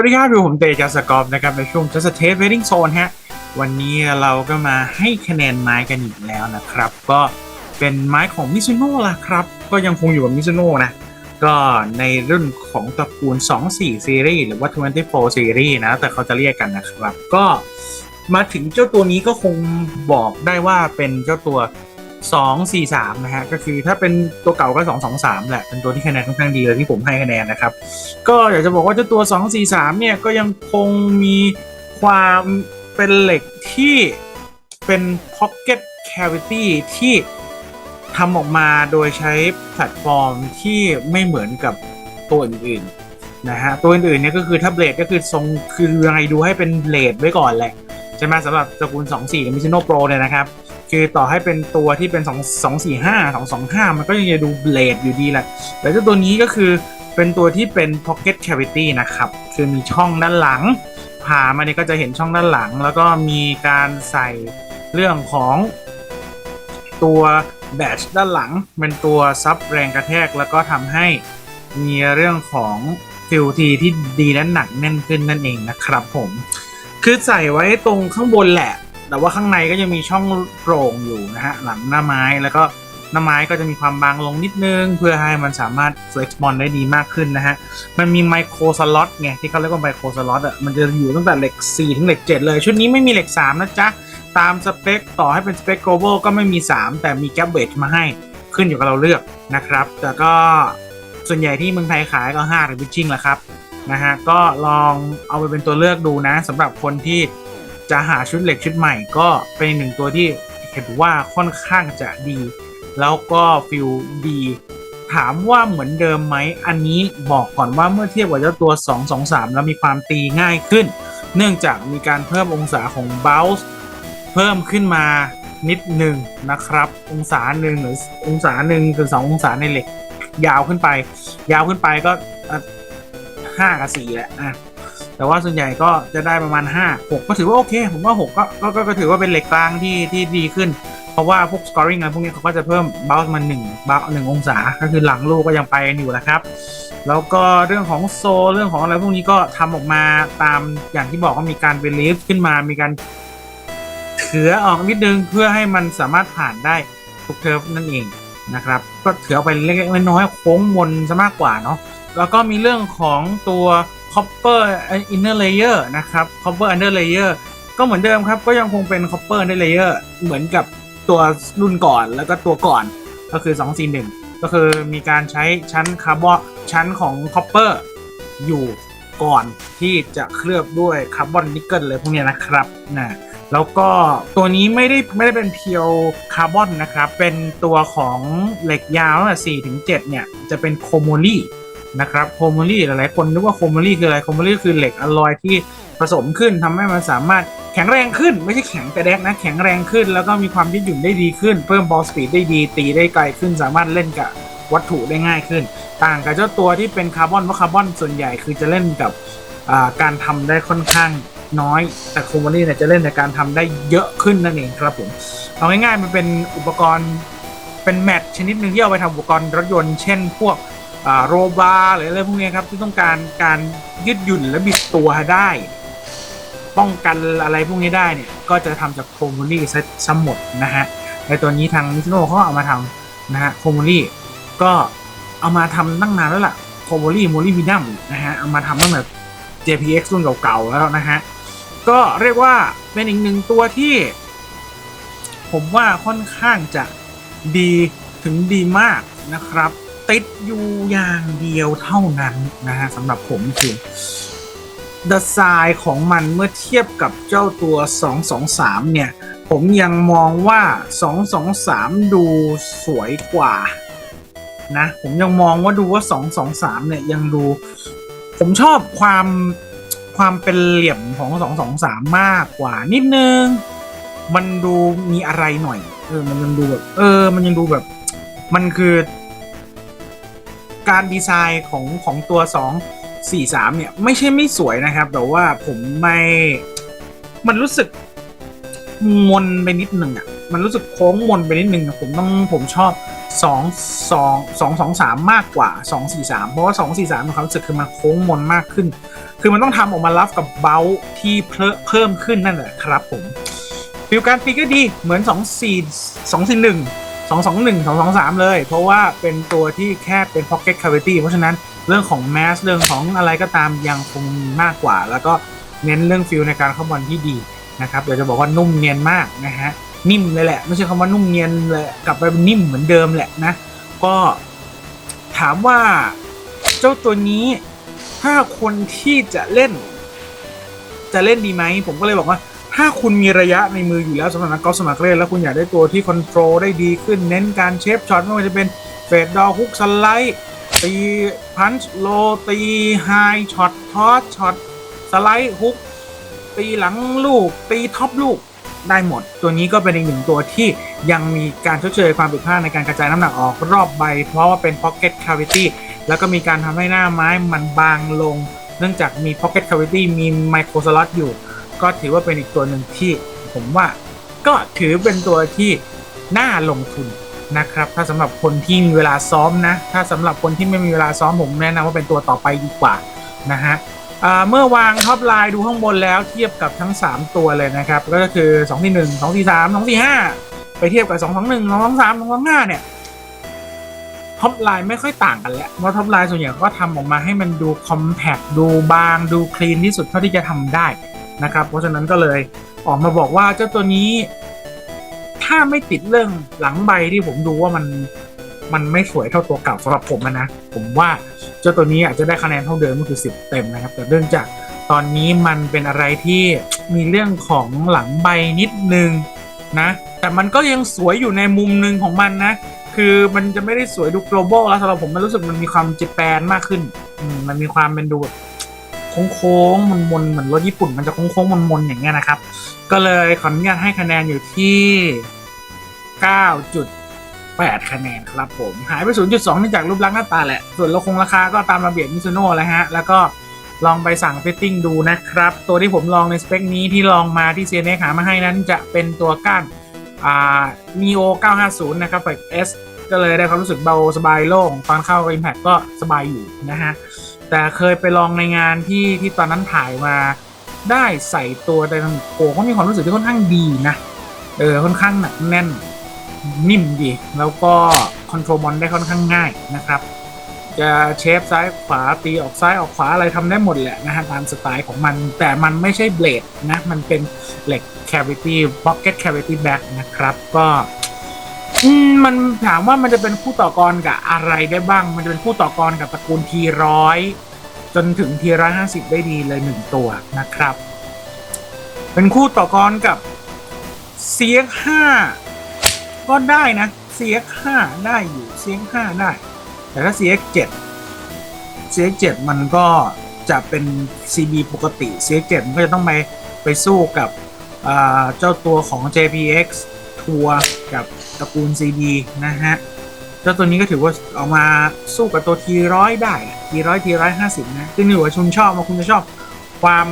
วัสดีครับอยู่ผมเตจัสกอฟนะครับในช่วง Just a Taste Waiting Zone ฮะวันนี้เราก็มาให้คะแนนไม้กันอีกแล้วนะครับ ก็เป็นไม้ของมิซูโน่ละครับ ก็ยังคงอยู่กับมิซูโน่นะ ก็ในรุ่นของตระกูล 24 ซีรีส์หรือว่า 24 ซีรีส์นะ แต่เขาจะเรียกกันนะครับ ก็มาถึงเจ้าตัวนี้ก็คงบอกได้ว่าเป็นเจ้าตัว 243นะฮะก็คือถ้าเป็นตัวเก่าก็ 223แหละเป็นตัวที่คะแนนค่อนข้างดีเลยที่ผมให้คะแนนนะครับ ก็อยากจะบอกว่าเจ้าตัว 243เนี่ยก็ยังคงมีความเป็นเหล็กที่เป็น pocket cavity ที่ทำออกมาโดยใช้แพลตฟอร์มที่ไม่เหมือนกับตัวอื่นๆนะฮะตัวอื่นๆเนี่ยก็คือถ้าเบลดก็คือทรงคือยังไงดูให้เป็นเบลดไว้ก่อนแหละใช่ไหมสำหรับตระกูล 24กับ Mizuno Pro เนี่ยนะครับ คือต่อให้เป็นตัวที่เป็น 2 2 4 5 2 2 5 มันก็ยังจะดูเบลดอยู่ดีแหละ แต่เจ้าตัวนี้ก็คือเป็นตัวที่เป็น pocket cavity นะครับ คือมีช่องด้านหลัง ผ่ามาเนี่ยก็จะเห็นช่องด้านหลัง แล้วก็มีการใส่เรื่องของตัวแบตด้านหลัง เป็นตัวซับแรงกระแทก แล้วก็ทำให้มีเรื่องของฟิลทีที่ดีและหนักแน่นขึ้นนั่นเองนะครับผม คือใส่ไว้ตรงข้างบนแหละ แต่ว่าข้างในก็ยังมีช่องโปร่งอยู่นะฮะหลังหน้าไม้แล้วก็หน้าไม้ก็จะมีความบางลงนิดนึง เพื่อให้มันสามารถ flex bond ได้ดีมากขึ้นนะฮะ มันมีไมโครสล็อตไงที่เขาเรียกว่าไมโครสล็อตอะมันจะอยู่ตั้งแต่เหล็ก 4 ถึงเหล็ก 7 เลย ชุดนี้ไม่มีเหล็ก 3 นะจ๊ะ ตามสเปคต่อให้เป็นสเปค global ก็ไม่มี 3 แต่มีแก b เบ e มาให้ขึ้นอยู่กับเราเลือกนะครับ แต่ก็ส่วนใหญ่ที่เมืองไทยขายก็5หรือวิชิงแหละครับนะฮะก็ลองเอาไปเป็นตัวเลือกดูนะสำหรับคนที่ จะหาชุดเหล็กชุดใหม่ก็เป็นหนึ่งตัวที่เห็นว่าค่อนข้างจะดี แล้วก็ฟิลดี ถามว่าเหมือนเดิมไหม อันนี้บอกก่อนว่าเมื่อเทียบกับเจ้าตัว 223 แล้วมีความตีง่ายขึ้น เนื่องจากมีการเพิ่มองศาของ bounce เพิ่มขึ้นมานิดหนึ่งนะครับ องศาหนึ่งหรือองศาหนึ่งถึงสององศาในเหล็ก ยาวขึ้นไป ยาวขึ้นไปก็ห้ากับสี่แหละอะ แต่ว่าส่วนใหญ่ก็จะได้ประมาณ 5 6 ก็ถือว่าโอเค ผมว่า6ก็ก็ก็ก็ถือว่าเป็นเหล็กกลางที่ที่ดีขึ้น เพราะว่าพวก scoring อะไรพวกนี้เขาก็จะเพิ่ม bounce มา1บาหนึ่งองศา ก็คือหลังลูกก็ยังไปอยู่แหละครับ แล้วก็เรื่องของโซเรื่องของอะไรพวกนี้ก็ทำออกมาตามอย่างที่บอกว่ามีการ relief ขึ้นมามีการเถือออกนิดนึงเพื่อให้มันสามารถผ่านได้ทุกเทิร์ฟนั่นเองนะครับก็เถืออไปเล็กๆน้อยๆโค้งมนซะมากกว่าเนาะแล้วก็มีเรื่องของตัว copper inner layer นะครับ copper under layer ก็เหมือนเดิมครับ ก็ยังคงเป็น copper under layer เหมือนกับตัวรุ่นก่อนแล้วก็ตัวก่อนก็คือ 241 ก็คือมีการใช้ชั้นคาร์บอนชั้นของ copper อยู่ก่อนที่จะเคลือบด้วยคาร์บอนนิกเกิลเลยพวกนี้นะครับนะแล้วก็ตัวนี้ไม่ได้ไม่ได้เป็นเพียวคาร์บอนนะครับ เป็นตัวของเหล็กยาวตั้งแต่4ถึง7เนี่ย จะเป็นโคโมลี นะครับโคโมลีหลายๆคนนึกว่าโคโมลีคืออะไรโคโมลีคือเหล็กอลลอยที่ผสมขึ้นทำให้มันสามารถแข็งแรงขึ้น ไม่ใช่แข็งกระแดกนะ แข็งแรงขึ้น แล้วก็มีความยืดหยุ่นได้ดีขึ้น เพิ่มบอลสปีดได้ดีตีได้ไกลขึ้น สามารถเล่นกับวัตถุได้ง่ายขึ้น ต่างกับเจ้าตัวที่เป็นคาร์บอนเพราะคาร์บอนส่วนใหญ่คือจะเล่นกับการทำได้ค่อนข้างน้อย แต่โคโมลีเนี่ยจะเล่นในการทำได้เยอะขึ้นนั่นเองครับผมเอาง่ายๆมันเป็นอุปกรณ์เป็นแมทชนิดหนึ่งที่เอาไปทำอุปกรณ์รถยนต์เช่นพวก โรบาหรืออะไรพวกนี้ครับ ที่ต้องการการยืดหยุ่นและบิดตัวได้ ป้องกันอะไรพวกนี้ได้เนี่ย ก็จะทำจากโคโมลี่ซะหมดนะฮะในตัวนี้ทางมิซโนเขาเอามาทำนะฮะโคโมลี่ก็เอามาทำตั้งนานแล้วล่ะโคโมลี่โมลี่วินัมนะฮะเอามาทำตั้งแต่ JPX รุ่นเก่าๆแล้วนะฮะก็เรียกว่าเป็นอีกหนึ่งตัวที่ ผมว่าค่อนข้างจะดีถึงดีมากนะครับ ติดอยู่อย่างเดียวเท่านั้นนะฮะสำหรับผมคือดีไซน์ของมันเมื่อเทียบกับเจ้าตัว 223 เนี่ย ผมยังมองว่า 223 ดูสวยกว่านะ ผมยังมองว่าดูว่า 223 เนี่ยยังดู ผมชอบความความเป็นเหลี่ยมของ 223 มากกว่านิดนึง มันดูมีอะไรหน่อย เออ มันยังดูแบบ เออ มันยังดูแบบ มันคือ การดีไซน์ของของตัว 2 4 3 เนี่ย ไม่ใช่ไม่สวยนะครับ แต่ว่าผมไม่มันรู้สึกมนไปนิดหนึ่งอะมันรู้สึกโค้งมนไปนิดหนึ่งผมต้องผมชอบสองสองสองสองสามมากกว่าสองสี่สามเพราะว่าสองสี่สามมีความรู้สึกคือมันโค้งมนมากขึ้น คือมันต้องทำออกมารับกับเบลที่เพิ่มเพิ่มขึ้นนั่นแหละครับผมฟิลการตีก็ดีเหมือน2 4 2 4 1 2 2 1 2 2 3 เลย เพราะว่าเป็นตัวที่แค่เป็น pocket cavity เพราะฉะนั้นเรื่องของ mass เรื่องของอะไรก็ตามยังคงมีมากกว่า แล้วก็เน้นเรื่องฟิลในการเข้าบอลที่ดีนะครับเดี๋ยวจะบอกว่านุ่มเนียนมากนะฮะนิ่มเลยแหละ ไม่ใช่คำว่านุ่มเนียนเลยกลับไปเป็นนิ่มเหมือนเดิมแหละนะ ก็ถามว่าเจ้าตัวนี้ถ้าคนที่จะเล่น จะเล่นดีไหม ผมก็เลยบอกว่า ถ้าคุณมีระยะในมืออยู่แล้วสำหรับนักกอล์ฟสมัครเล่นแล้วคุณอยากได้ตัวที่คอนโทรลได้ดีขึ้น เน้นการเชฟช็อตไม่ว่าจะเป็นเฟดดอฮุกสไลด์ตีพันช์โลตีไฮช็อตทอสช็อตสไลด์ฮุกตีหลังลูก ตีท็อปลูกได้หมด ตัวนี้ก็เป็นอีกหนึ่งตัวที่ยังมีการชดเชยความผิดพลาดในการกระจายน้ำหนักออกรอบใบ เพราะว่าเป็น pocket cavity แล้วก็มีการทำให้หน้าไม้มันบางลง เนื่องจากมี pocket cavity มี micro slot อยู่ ก็ถือว่าเป็นอีกตัวหนึ่งที่ผมว่าก็ถือเป็นตัวที่น่าลงทุนนะครับ ถ้าสำหรับคนที่มีเวลาซ้อมนะ ถ้าสำหรับคนที่ไม่มีเวลาซ้อมผมแนะนำว่าเป็นตัวต่อไปดีกว่านะฮะเมื่อวางท็อปไลน์ดูข้างบนแล้วเทียบกับทั้ง 3 ตัวเลยนะครับ ก็คือ2ที่1 2ที่3 2ที่5ไปเทียบกับ 2 2 1 2 2 3 2 2 5 เนี่ยท็อปไลน์ไม่ค่อยต่างกันแล้วเพราะท็อปไลน์ส่วนใหญ่ก็ทำออกมาให้มันดูคอมแพคดูบางดูคลีนที่สุดเท่าที่จะทำได้ นะครับ เพราะฉะนั้นก็เลยออกมาบอกว่าเจ้าตัวนี้ ถ้าไม่ติดเรื่องหลังใบที่ผมดูว่ามันมันไม่สวยเท่าตัวเก่าสำหรับผมนะ ผมว่าเจ้าตัวนี้อาจจะได้คะแนนเท่าเดิมก็คือ10เต็มนะครับ แต่เรื่องจากตอนนี้มันเป็นอะไรที่มีเรื่องของหลังใบนิดนึงนะ แต่มันก็ยังสวยอยู่ในมุมหนึ่งของมันนะ คือมันจะไม่ได้สวยดู global แล้วสำหรับผมมันรู้สึกมันมีความเจแปนมากขึ้นมมันมีความเป็นดูแบบ โค้งๆมันมนเหมือนรถญี่ปุ่นมันจะโค้งๆมันๆอย่างเงี้ยนะครับ ก็เลยขออนุญาตให้คะแนนอยู่ที่ 9.8 คะแนนครับผม หายไป 0.2เนื่องจากรูปลักษณ์หน้าตาแหละ ส่วนราคงราคาก็ตามระเบียบมิซูโน่แล้วฮะ แล้วก็ลองไปสั่งฟิตติ้งดูนะครับ ตัวที่ผมลองในสเปคนี้ที่ลองมาที่ CNX หามาให้นั้นจะเป็นตัวก้านอ่า Neo 950 นะครับแบบ S ก็เลยได้ความรู้สึกเบาสบายโล่งตอนเข้า Impact ก็สบายอยู่นะฮะ แต่เคยไปลองในงานที่ที่ตอนนั้นถ่ายมาได้ใส่ตัวไดนามิกโปก็มีความรู้สึกที่ค่อนข้างดีนะ เออค่อนข้างหนักแน่นนิ่มดี แล้วก็คอนโทรลบอลได้ค่อนข้างง่ายนะครับ จะเชฟซ้ายขวาตีออกซ้ายออกขวาอะไรทำได้หมดแหละนะฮะตามสไตล์ของมัน แต่มันไม่ใช่เบลดนะ มันเป็นเหล็ก cavity pocket cavity back นะครับ ก็ อืมมันถามว่ามันจะเป็นคู่ต่อกรกับอะไรได้บ้าง มันจะเป็นคู่ต่อกรกับตระกูลทีร้อยจนถึงทีร้อยห้าสิบได้ดีเลยหนึ่งตัวนะครับ เป็นคู่ต่อกรกับ CX5 ก็ได้นะ CX5 ได้อยู่ CX5 ได้ แต่ถ้า CX7 CX7 มันก็จะเป็น CB ปกติ CX7 มันก็จะต้องไปไปสู้กับเจ้าตัวของ JPX ทัวร์กับ ตระกูล CD นะฮะเจ้าตัวนี้ก็ถือว่าออกมาสู้กับตัวทีร้อยได้ทีร้อยทีร้อยห้าสิบนะขึ้นอยู่กับคุณชอบว่าคุณจะชอบความ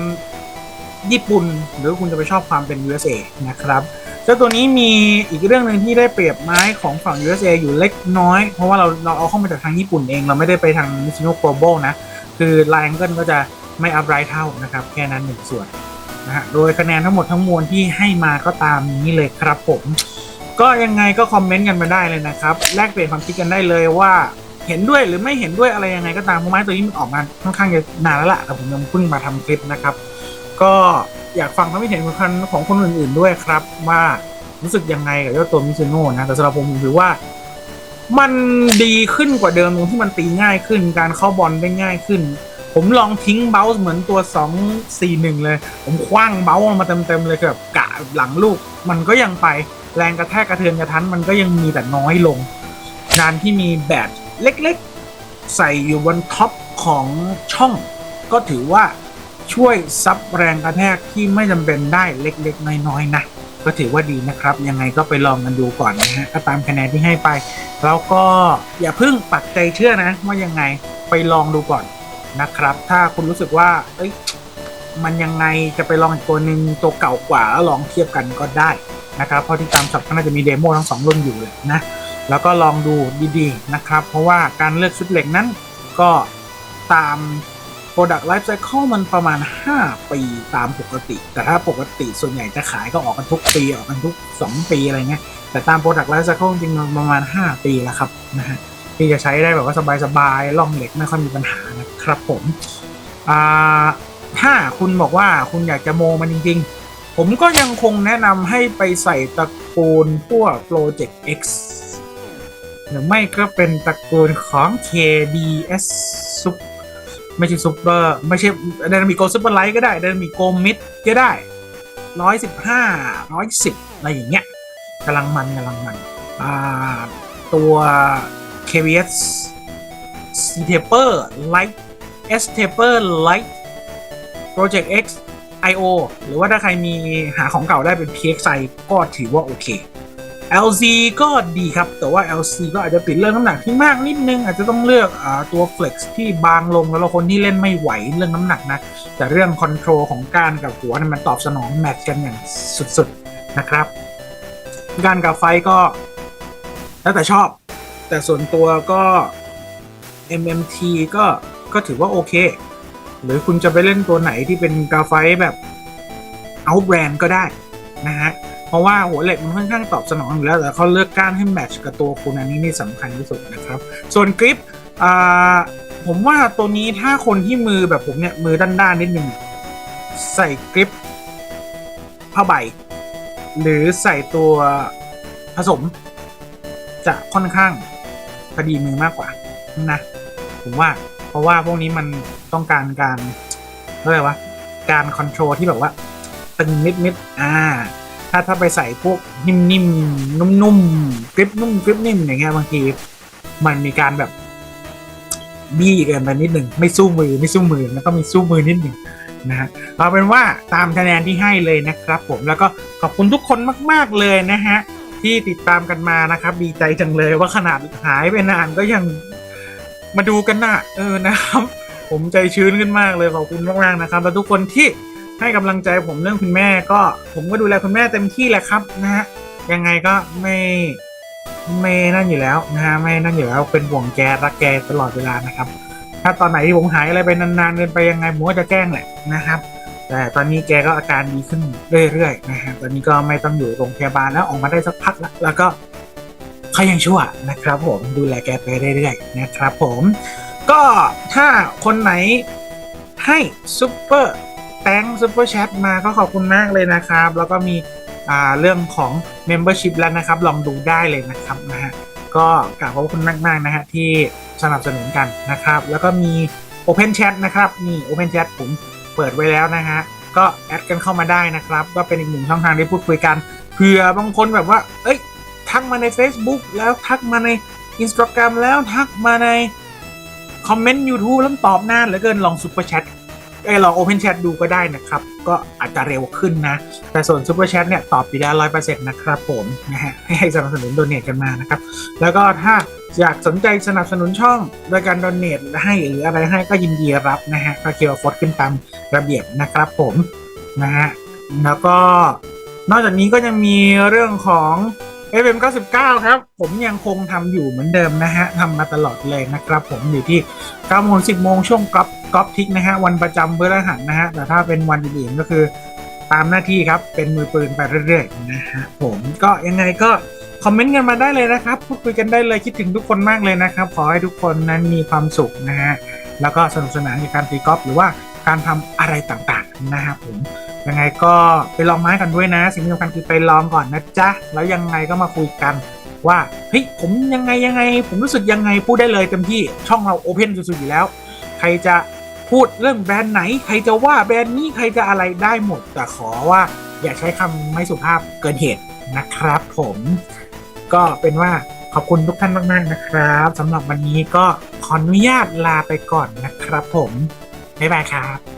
ญี่ปุ่น หรือคุณจะไปชอบความเป็น USA นะครับเจ้าตัวนี้มีอีกเรื่องหนึ่งที่ได้เปรียบไม้ของฝั่ง USA อยู่เล็กน้อย เพราะว่าเราเราเอาเข้ามาจากทางญี่ปุ่นเองเราไม่ได้ไปทาง Mizuno Global นะ คือ Line Angle ก็จะไม่อัพไรเท่านะครับ แค่นั้นหนึ่งส่วนนะฮะโดยคะแนนทั้งหมดทั้งมวลที่ให้มาก็ตามนี้เลยครับผม ก็ยังไงก็คอมเมนต์กันมาได้เลยนะครับ แลกเปลี่ยนความคิดกันได้เลยว่าเห็นด้วยหรือไม่เห็นด้วยอะไรยังไงก็ตามเพราะไม้ตัวนี้มันออกมาค่อนข้างจะนานแล้วล่ะแต่ผมยังเพิ่งมาทำคลิปนะครับ ก็อยากฟังความคิดเห็นของคนของคนอื่น ๆด้วยครับ ว่ารู้สึกยังไงกับเจ้าตัวมิซูโน่นะแต่สำหรับผมผมถือว่า มันดีขึ้นกว่าเดิมตรงที่มันตีง่ายขึ้น การเข้าบอลได้ง่ายขึ้น ผมลองทิ้งเบลส์เหมือนตัว 2 4 1 เลย ผมคว้างเบลส์มาเต็มๆเลยแบบกะหลังลูก มันก็ยังไป แรงกระแทกกระเทือนกระทันมันก็ยังมีแต่น้อยลงงานที่มีแบตเล็กๆ ใส่อยู่บนท็อปของช่อง ก็ถือว่าช่วยซับแรงกระแทกที่ไม่จำเป็นได้เล็กๆ น้อยๆนะก็ถือว่าดีนะครับ ยังไงก็ไปลองกันดูก่อนนะฮะก็ตามคะแนนที่ให้ไป แล้วก็อย่าเพิ่งปักใจเชื่อนะ ว่ายังไงไปลองดูก่อนนะครับ ถ้าคุณรู้สึกว่าเอ้ยมันยังไงจะไปลองอีกตัวหนึ่งตัวเก่ากว่าแล้วลองเทียบกันก็ได้ นะครับเพราะที่ตามช็อปก็น่าจะมีเดโมทั้งสองรุ่นอยู่เลยนะแล้วก็ลองดูดีๆนะครับ เพราะว่าการเลือกชุดเหล็กนั้นก็ตาม Product Life Cycle มันประมาณ 5 ปีตามปกติ แต่ถ้าปกติส่วนใหญ่จะขายก็ออกกันทุกปีออกกันทุก 2 ปีอะไรเงี้ยแต่ตาม Product Life Cycle จริงๆประมาณ 5 ปีแล้วครับนะฮะที่จะใช้ได้แบบว่าสบายๆล่องเหล็กไม่ค่อยมีปัญหานะครับผมถ้าคุณบอกว่าคุณอยากจะโมมันจริง ๆ ผมก็ยังคงแนะนำให้ไปใส่ตระกูลพวก Project X หรือไม่ก็เป็นตระกูลของ KDS Sup ไม่ใช่ซูเปอร์ไม่ใช่เดนมิโกซูเปอร์ไลท์ก็ได้เดนมิโกมิดก็ได้ร้อยสิบห้าร้อยสิบอะไรอย่างเงี้ยกำลังมันกำลังมันอ่าตัว KBS C Taper Light S Taper Light Project X IO หรือว่าถ้าใครมีหาของเก่าได้เป็น PXI ก็ถือว่าโอเค LC ก็ดีครับ แต่ว่า LC ก็อาจจะติดเรื่องน้ำหนักที่มากนิดนึง อาจจะต้องเลือกอตัว Flex ที่บางลงแล้วเราคนที่เล่นไม่ไหวเรื่องน้ำหนักนะ แต่เรื่องคอนโทรลของการกับหัวมันตอบสนองแมทช์กันอย่างสุดๆนะครับ การกับไฟก็ แล้วแต่ชอบ แต่ส่วนตัวก็ MMT ก็ก็ถือว่าโอเค หรือคุณจะไปเล่นตัวไหนที่เป็นกราไฟแบบเอาแบรนด์ก็ได้นะฮะ เพราะว่าหัวเหล็กมันค่อนข้างตอบสนองอยู่แล้วแต่เขาเลือกก้านให้แมทช์กับตัวคุณอันนี้นี่สำคัญที่สุดนะครับ ส่วนกริปผมว่าตัวนี้ถ้าคนที่มือแบบผมเนี่ย มือด้านๆนิดนึงใส่กริปผ้าใบ หรือใส่ตัวผสม จะค่อนข้างพอดีมือมากกว่านะ ผมว่า ราะว่าพวกนี้มันต้องการการอะไรว่าการคอนโทรลที่แบบว่า ตึงนิดๆอ่า ถ้าถ้าไปใส่พวกนิ่มๆนุ่มๆกริปนุ่มกริปนิ่มอย่างเงี้ยบางทีมันมีการแบบบี้เกินไปนิดหนึ่งไม่สู้มือไม่สู้มือมันต้องมีสู้มือนิดหนึ่งนะฮะเอาเป็นว่าตามคะแนนที่ให้เลยนะครับ ผมแล้วก็ขอบคุณทุกคนมาก ๆเลยนะฮะที่ติดตามกันมานะครับ ดีใจจังเลยว่าขนาดหายไปนานก็ยัง มาดูกันนะเออนะครับ ผมใจชื้นขึ้นมากเลยขอบคุณมากๆนะครับ แล้วทุกคนที่ให้กำลังใจผมเรื่องคุณแม่ก็ ผมก็ดูแลคุณแม่เต็มที่แหละครับนะฮะยังไงก็ไม่ไม่นั่นอยู่แล้วนะฮะไม่นั่นอยู่แล้วเป็นห่วงแกรักแกตลอดเวลานะครับ ถ้าตอนไหนผมหายอะไรไปนานๆเกินไปยังไงผมก็จะแจ้งแหละนะครับ แต่ตอนนี้แกก็อาการดีขึ้นเรื่อยๆนะฮะตอนนี้ก็ไม่ต้องอยู่โรงพยาบาลแล้วออกมาได้สักพักแล้วแล้วก็ เขายังชั่วนะครับผมดูแลแกไปเรื่อยๆนะครับผมก็ถ้าคนไหนให้ซุปเปอร์แตงซูเปอร์แชทมาก็ขอบคุณมากเลยนะครับ แล้วก็มีเรื่องของ Membership แล้วนะครับ ลองดูได้เลยนะครับนะฮะก็กราบขอบคุณมากๆนะฮะที่สนับสนุนกันนะครับ แล้วก็มี Open Chat นะครับนี่ Open Chat ผมเปิดไว้แล้วนะฮะก็แอดกันเข้ามาได้นะครับ ก็เป็นอีกหนึ่งช่องทางที่พูดคุยกันเผื่อบางคนแบบว่า เอ้ย ทักมาใน Facebook แล้วทักมาใน Instagram แล้วทักมาใน คอมเมนต์ YouTube แล้วตอบนานเหลือเกินลองซูเปอร์แชทเออลอง Open Chat ดูก็ได้นะครับ ก็อาจจะเร็วขึ้นนะ แต่ส่วน Super Chat เนี่ย ตอบอยู่แล้วร้อยเปอร์เซ็นต์นะครับผมนะฮะให้สนับสนุนโดเนทกันมานะครับ แล้วก็ถ้าอยากสนใจสนับสนุนช่องโดยการโดเนทให้หรืออะไรให้ก็ยินดีรับนะฮะก็เคียวฟอดขึ้นตามระเบียบนะครับผมนะฮะแล้วก็นอกจากนี้ก็ยังมีเรื่องของ FM 99ครับ ผมยังคงทำอยู่เหมือนเดิมนะฮะทำมาตลอดเลยนะครับ ผมอยู่ที่9โมง10โมงช่วงก๊อปก๊อปทิกนะฮะ วันประจำเพื่อรหัสนะฮะ แต่ถ้าเป็นวันอื่นๆก็คือตามหน้าที่ครับ เป็นมือปืนไปเรื่อยๆนะฮะผมก็ยังไงก็คอมเมนต์กันมาได้เลยนะครับพูดคุยกันได้เลยคิดถึงทุกคนมากเลยนะครับ ขอให้ทุกคนนั้นมีความสุขนะฮะแล้วก็สนุกสนานในการตีกอล์ฟหรือว่าการทำอะไรต่างๆนะครับผม ยังไงก็ไปลองไม้กันด้วยนะ สิ่งที่สำคัญคือไปลองก่อนนะจ๊ะ แล้วยังไงก็มาคุยกันว่าเฮ้ยผมยังไงยังไง ผมรู้สึกยังไงพูดได้เลยเต็มที่ช่องเราโอเพนสุดๆอยู่แล้ว ใครจะพูดเรื่องแบรนด์ไหน ใครจะว่าแบรนด์นี้ใครจะอะไรได้หมด แต่ขอว่าอย่าใช้คำไม่สุภาพเกินเหตุนะครับ ผมก็เป็นว่าขอบคุณทุกท่านมาก ๆ นะครับสำหรับวันนี้ก็ขออนุญาตลาไปก่อนนะครับผม บ๊ายบายครับ